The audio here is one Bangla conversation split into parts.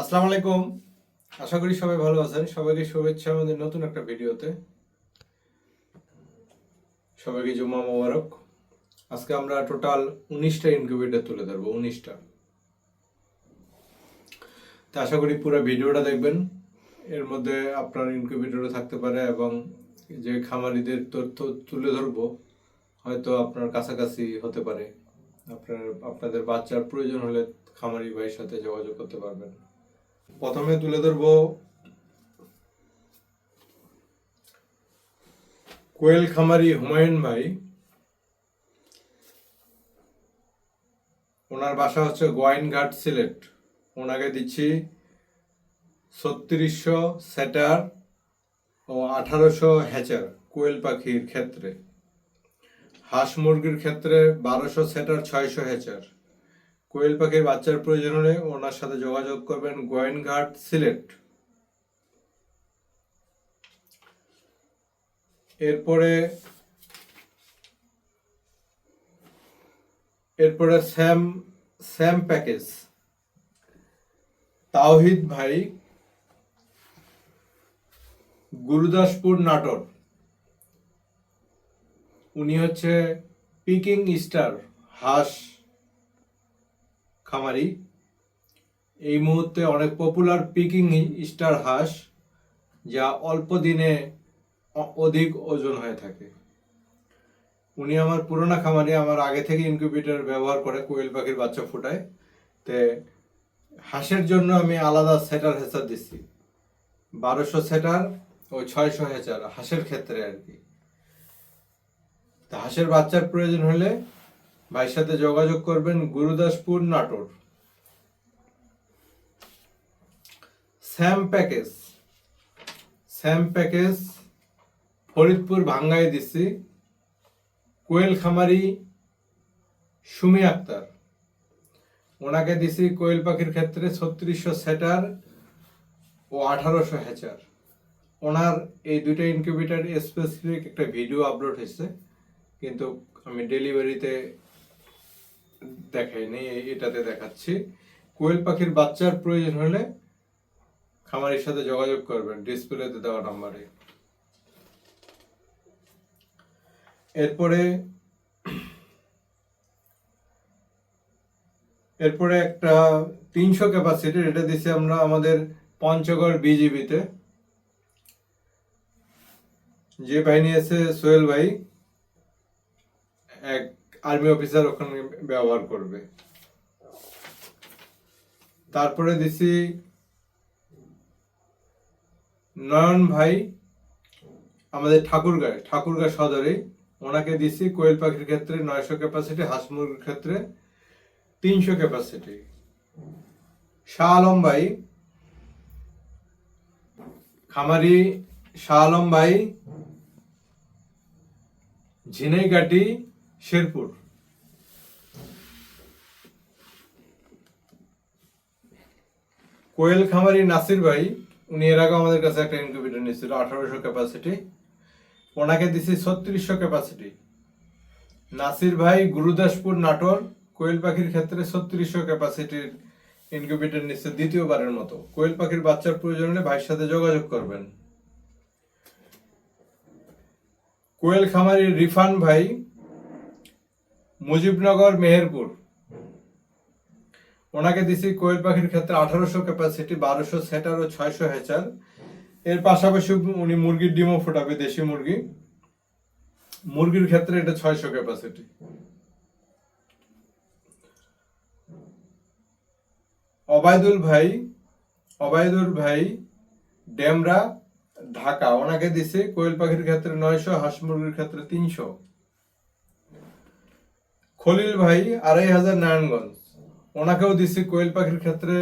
আসসালামু আলাইকুম। আশা করি সবাই ভালো আছেন। সবাইকে শুভেচ্ছা আমাদের নতুন একটা ভিডিওতে। সবাইকে জুমা মোবারক। আজকে আমরা টোটাল উনিশটা ইনকিউবেটর তুলে ধরবো, উনিশটা। তা আশা করি পুরো ভিডিওটা দেখবেন। এর মধ্যে আপনার ইনকিউবেটরও থাকতে পারে এবং যে খামারিদের তথ্য তুলে ধরবো, হয়তো আপনার কাছাকাছি হতে পারে। আপনার, আপনাদের বাচ্চার প্রয়োজন হলে খামারি ভাইয়ের সাথে যোগাযোগ করতে পারবেন। প্রথমে তুলে ধরবো কোয়েল খামারি হুমায়ুন ভাই। ওনার বাসা হচ্ছে গোয়াইনঘাট সিলেট। ওনাকে দিচ্ছি ছত্রিশশো সেটার ও আঠারোশো হ্যাচার কোয়েল পাখির ক্ষেত্রে। হাঁস মুরগির ক্ষেত্রে বারোশো সেটার ছয়শো হ্যাচার। কোয়েল পাখির বাচ্চার প্রয়োজন হলে ওনার সাথে যোগাযোগ করবেন গোয়েনঘাট সিলেট। এরপরে এরপরে স্যাম স্যাম প্যাকেজ। তাওহিদ ভাই, গুরুদাসপুর নাটোর। উনি হচ্ছে পিকিং স্টার হাঁস খামারি। এই মুহূর্তে অনেক পপুলার পিকিং স্টার হাঁস, যা অল্প দিনে অধিক ওজন হয়ে থাকে। উনি আমার পুরোনো খামারি, আমার আগে থেকে ইনকিউবেটর ব্যবহার করে কোয়েল পাখির বাচ্চা ফুটায়। তে হাঁসের জন্য আমি আলাদা সেটার হেসার দিচ্ছি। বারোশো সেটার ও ছয়শো হেচার হাঁসের ক্ষেত্রে আর কি। হাঁসের বাচ্চার প্রয়োজন হলে ভাইয়ের সাথে যোগাযোগ করবেন Gurudaspur Natore. Sam package. Sam package, Faridpur ভাঙ্গায় দিচ্ছি কোয়েল খামারি সুমি আক্তার। ওনাকে দিছি কোয়েল পাখির ক্ষেত্রে ছত্রিশশো সেটার ও আঠারোশো হ্যাচার। ওনার এই দুইটা ইনকিউবেটার স্পেসিফিক একটা ভিডিও আপলোড হয়েছে, কিন্তু আমি ডেলিভারিতে দেখাইনি এটাতে দেখাচ্ছি। কোয়েল পাখির বাচ্চার প্রয়োজন হলে খামারের সাথে যোগাযোগ করবেন, ডিসপ্লেতে দেওয়া নাম্বারে। এরপরে এরপরে একটা তিনশো ক্যাপাসিটির এটা দিছি আমরা আমাদের পঞ্চগড় বিজিবিতে যে বাহিনী আছে সোহেল ভাই, এক আর্মি অফিসার ওখানে ব্যবহার করবে। তারপরে দিছি নয়ন ভাই, আমাদের ঠাকুরগাঁয় ঠাকুরগাঁ সদরে। ওনাকে দিছি কোয়েল পাখির ক্ষেত্রে নয়শো ক্যাপাসিটি হাঁস ক্ষেত্রে তিনশো ক্যাপাসিটি শাহ আলম ভাই, খামারি শাহ আলম ভাই, ঝিনাইগাটি শেরপুর। কোয়েল খামারি নাসির ভাই, উনি এর আগে আমাদের কাছে একটা ইনকিউবেটর নিয়েছিল, আঠারোশো ক্যাপাসিটি ওনাকে দিছি ছত্রিশশো ক্যাপাসিটি নাসির ভাই, গুরুদাসপুর নাটোর, কোয়েল পাখির ক্ষেত্রে ছত্রিশশো ক্যাপাসিটির ইনকিউবেটর নিচ্ছে দ্বিতীয়বারের মতো। কোয়েল পাখির বাচ্চার প্রয়োজন ভাইয়ের সাথে যোগাযোগ করবেন। কোয়েল খামারি রিফান ভাই মুজিবনগর, মেহেরপুর। ওনাকে দিছি কোয়েল পাখির ক্ষেত্রে আঠারোশো ক্যাপাসিটি বারোশো সেটার ও ছয়শো হেচার এর পাশাপাশি উনি মুরগির ডিমও ফোটাবে, দেশি মুরগি। মুরগির ক্ষেত্রে এটা ছয়শো ক্যাপাসিটি অবায়দুল ভাই অবায়দুল ভাই, ডেমরা, ঢাকা। ওনাকে দিছে কোয়েল পাখির ক্ষেত্রে নয়শো, হাঁস মুরগির ক্ষেত্রে তিনশো। খলিল ভাই আড়াই হাজার নারায়ণগঞ্জ। ওনাকেও দিছি কোয়েল পাখির ক্ষেত্রে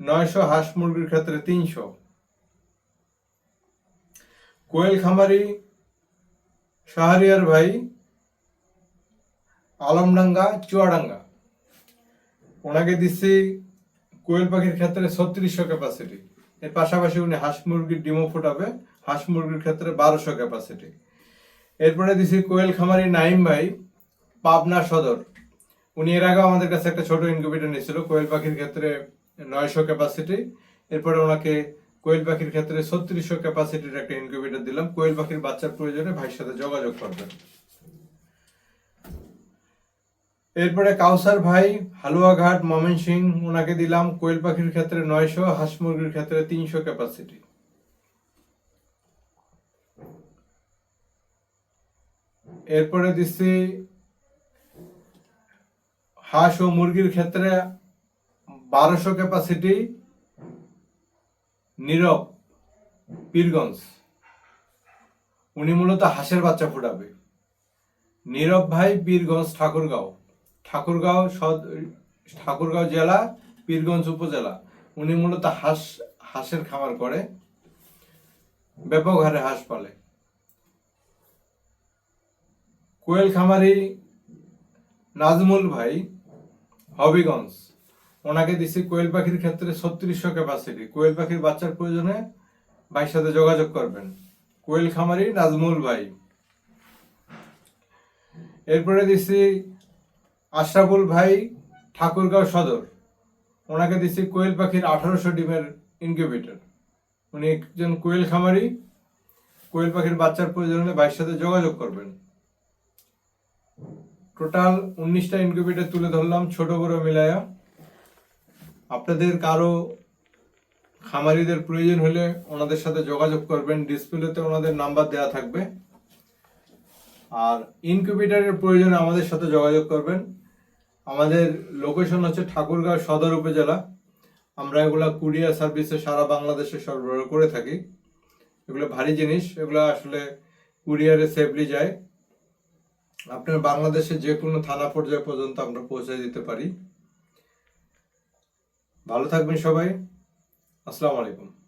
নয়শো, হাঁস মুরগির ক্ষেত্রে তিনশো। কোয়েল খামারি শাহরিয়ার ভাই আলমডাঙ্গা, চুয়াডাঙ্গা। ওনাকে দিচ্ছি কোয়েল পাখির ক্ষেত্রে ছত্রিশশো ক্যাপাসিটি এর পাশাপাশি উনি হাঁস মুরগির ডিমও ফুটাবে, হাঁস মুরগির ক্ষেত্রে বারোশো ক্যাপাসিটি এরপরে দিছি কোয়েল খামারি নাইম ভাই পাবনা সদর। উনি এর আগে আমাদের কাছে একটা ছোট ইনকিউবেটর নিয়েছিল, কোয়েল পাখির ক্ষেত্রে নয়শো ক্যাপাসিটি এরপরে ওনাকে কোয়েল পাখির ক্ষেত্রে ছত্রিশশো ক্যাপাসিটির একটা ইনকিউবেটর দিলাম। কোয়েল পাখির বাচ্চার প্রয়োজনে ভাইয়ের সাথে যোগাযোগ করবেন। এরপরে কাউসার ভাই, হালুয়াঘাট ময়মনসিং ওনাকে দিলাম কোয়েল পাখির ক্ষেত্রে নয়শো, হাঁস মুরগির ক্ষেত্রে তিনশো ক্যাপাসিটি এরপরে দিচ্ছি হাঁস ও মুরগির ক্ষেত্রে বারোশো ক্যাপাসিটি নীরব পীরগঞ্জ। উনি মূলত হাঁসের বাচ্চা ফুটাবে। নীরব ভাই পীরগঞ্জ, ঠাকুরগাঁও। ঠাকুরগাঁও ঠাকুরগাঁও জেলা, পীরগঞ্জ উপজেলা। উনি মূলত হাঁস হাঁসের খামার করে। ব্যাপক হারে হাঁস পালে। কোয়েল খামারি নাজমুল ভাই হবিগঞ্জ। ওনাকে দিছি কোয়েল পাখির ক্ষেত্রে ছত্রিশশো ক্যাপাসিটি কোয়েল পাখির বাচ্চার প্রয়োজনে ভাইয়ের সাথে যোগাযোগ করবেন। কোয়েল খামারি নাজমুল ভাই। এরপরে দিছি আশরাফুল ভাই, ঠাকুরগাঁও সদর। ওনাকে দিছি কোয়েল পাখির আঠারোশো ডিমের ইনকিউবেটর উনি একজন কোয়েল খামারি। কোয়েল পাখির বাচ্চার প্রয়োজনে ভাইয়ের সাথে যোগাযোগ করবেন। টোটাল উনিশটা ইনকিউবেটর তুলে ধরলাম, ছোট বড় মিলায়া। আপনাদের কারও খামারিদের প্রয়োজন হলে ওনাদের সাথে যোগাযোগ করবেন ডিসপ্লেতে ওনাদের নাম্বার দেওয়া থাকবে। আর ইনকিউবেটরের প্রয়োজনে আমাদের সাথে যোগাযোগ করবেন। আমাদের লোকেশন হচ্ছে ঠাকুরগাঁও সদর উপজেলা। আমরা এগুলা কুরিয়ার সার্ভিসে সারা বাংলাদেশে সরবরাহ করে থাকি। এগুলো ভারী জিনিস, এগুলো আসলে কুরিয়ারে সেফলি যায়। আপনার বাংলাদেশে যে কোনো থানা পর্যায় পর্যন্ত আমরা পৌঁছে দিতে পারি। ভালো থাকবেন সবাই। আসসালামু আলাইকুম।